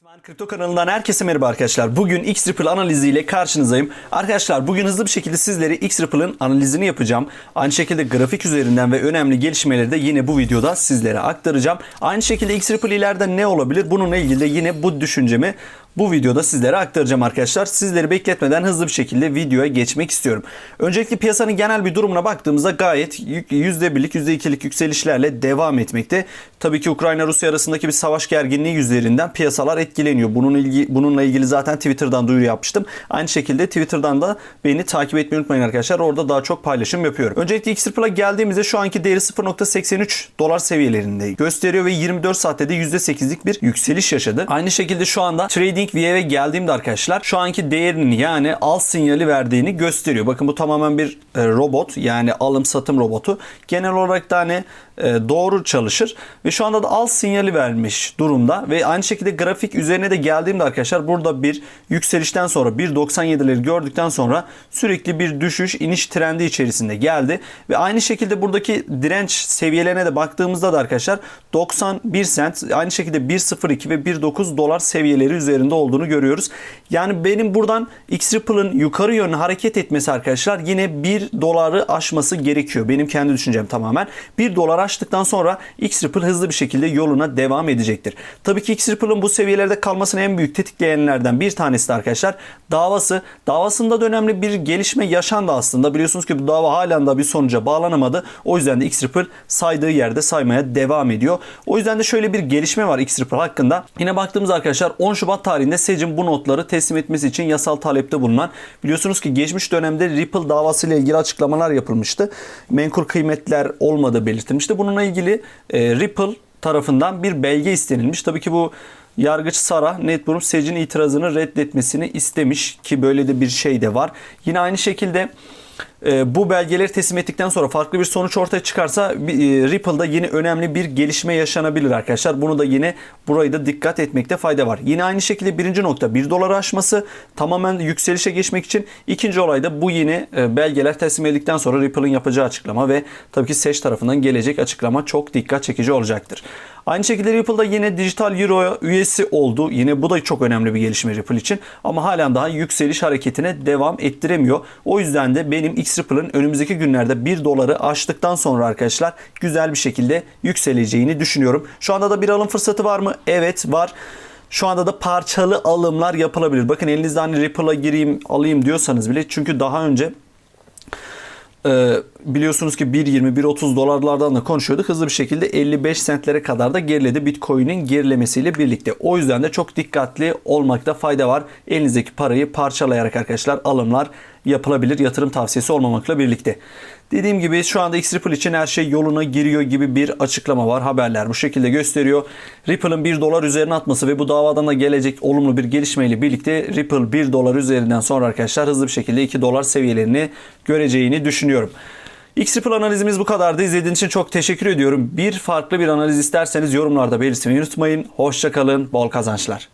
Bitman Kripto kanalından herkese merhaba arkadaşlar. Bugün X-Ripple analiziyle karşınızdayım. Arkadaşlar bugün hızlı bir şekilde sizlere X-Ripple'ın analizini yapacağım. Aynı şekilde grafik üzerinden ve önemli gelişmeleri de yine bu videoda sizlere aktaracağım. Aynı şekilde X-Ripple ileride ne olabilir? Bununla ilgili de yine bu düşüncemi bu videoda sizlere aktaracağım arkadaşlar. Sizleri bekletmeden hızlı bir şekilde videoya geçmek istiyorum. Öncelikle piyasanın genel bir durumuna baktığımızda gayet %1'lik %2'lik yükselişlerle devam etmekte. Tabii ki Ukrayna-Rusya arasındaki bir savaş gerginliği üzerinden piyasalar etkileniyor. Bunun ilgi, bununla ilgili zaten Twitter'dan duyuru yapmıştım. Aynı şekilde Twitter'dan da beni takip etmeyi unutmayın arkadaşlar. Orada daha çok paylaşım yapıyorum. Öncelikle X-Ripple'a geldiğimizde şu anki değeri 0.83 dolar seviyelerinde gösteriyor ve 24 saatte de %8'lik bir yükseliş yaşadı. Aynı şekilde şu anda Trading View'e geldiğimde arkadaşlar şu anki değerinin yani al sinyali verdiğini gösteriyor. Bakın bu tamamen bir e, robot yani alım satım robotu. Genel olarak da hani doğru çalışır ve şu anda da al sinyali vermiş durumda ve aynı şekilde grafik üzerine de geldiğimde arkadaşlar burada bir yükselişten sonra 1.97'leri gördükten sonra sürekli bir düşüş iniş trendi içerisinde geldi ve aynı şekilde buradaki direnç seviyelerine de baktığımızda da arkadaşlar 91 sent aynı şekilde 1.02 ve 1.9 dolar seviyeleri üzerinde olduğunu görüyoruz. Yani benim buradan X-Ripple'ın yukarı yönlü hareket etmesi arkadaşlar yine 1 doları aşması gerekiyor. Benim kendi düşüncem tamamen. 1 dolar aştıktan sonra X-Ripple hızlı bir şekilde yoluna devam edecektir. Tabii ki X-Ripple'ın bu seviyelerde kalmasını en büyük tetikleyenlerden bir tanesi de arkadaşlar davası. Davasında da önemli bir gelişme yaşandı aslında. Biliyorsunuz ki bu dava halen da bir sonuca bağlanamadı. O yüzden de X-Ripple saydığı yerde saymaya devam ediyor. O yüzden de şöyle bir gelişme var X-Ripple hakkında. Yine baktığımız arkadaşlar 10 Şubat tarihinde SEC'in bu notları teslim etmesi için yasal talepte bulunan biliyorsunuz ki geçmiş dönemde Ripple davası ile ilgili açıklamalar yapılmıştı. Menkul kıymetler olmadığı belirtilmişti. Bununla ilgili e, Ripple tarafından bir belge istenilmiş. Tabii ki bu Yargıç Sarah Netboom SEC'in itirazını reddetmesini istemiş ki böyle de bir şey de var. Yine aynı şekilde e, bu belgeleri teslim ettikten sonra farklı bir sonuç ortaya çıkarsa e, Ripple'da yine önemli bir gelişme yaşanabilir arkadaşlar. Bunu da yine burayı da dikkat etmekte fayda var. Yine aynı şekilde birinci nokta 1 doları aşması tamamen yükselişe geçmek için ikinci olayda bu yine e, belgeler teslim edildikten sonra Ripple'ın yapacağı açıklama ve tabii ki SEC tarafından gelecek açıklama çok dikkat çekici olacaktır. Aynı şekilde Ripple'da yine dijital euro üyesi oldu. Yine bu da çok önemli bir gelişme Ripple için. Ama halen daha yükseliş hareketine devam ettiremiyor. O yüzden de benim X-Ripple'ın önümüzdeki günlerde 1 doları aştıktan sonra arkadaşlar güzel bir şekilde yükseleceğini düşünüyorum. Şu anda da bir alım fırsatı var mı? Evet var. Şu anda da parçalı alımlar yapılabilir. Bakın elinizde hani Ripple'a gireyim alayım diyorsanız bile çünkü daha önce ee, biliyorsunuz ki 1.20-1.30 dolarlardan da konuşuyorduk. Hızlı bir şekilde 55 sentlere kadar da geriledi Bitcoin'in gerilemesiyle birlikte. O yüzden de çok dikkatli olmakta fayda var. Elinizdeki parayı parçalayarak arkadaşlar alımlar yapılabilir. Yatırım tavsiyesi olmamakla birlikte. Dediğim gibi şu anda X-Ripple için her şey yoluna giriyor gibi bir açıklama var. Haberler bu şekilde gösteriyor. Ripple'ın 1 dolar üzerine atması ve bu davadan da gelecek olumlu bir gelişmeyle birlikte Ripple 1 dolar üzerinden sonra arkadaşlar hızlı bir şekilde 2 dolar seviyelerini göreceğini düşünüyorum. X-Ripple analizimiz bu kadardı. İzlediğiniz için çok teşekkür ediyorum. Bir farklı bir analiz isterseniz yorumlarda belirtmeyi unutmayın. Hoşçakalın, bol kazançlar.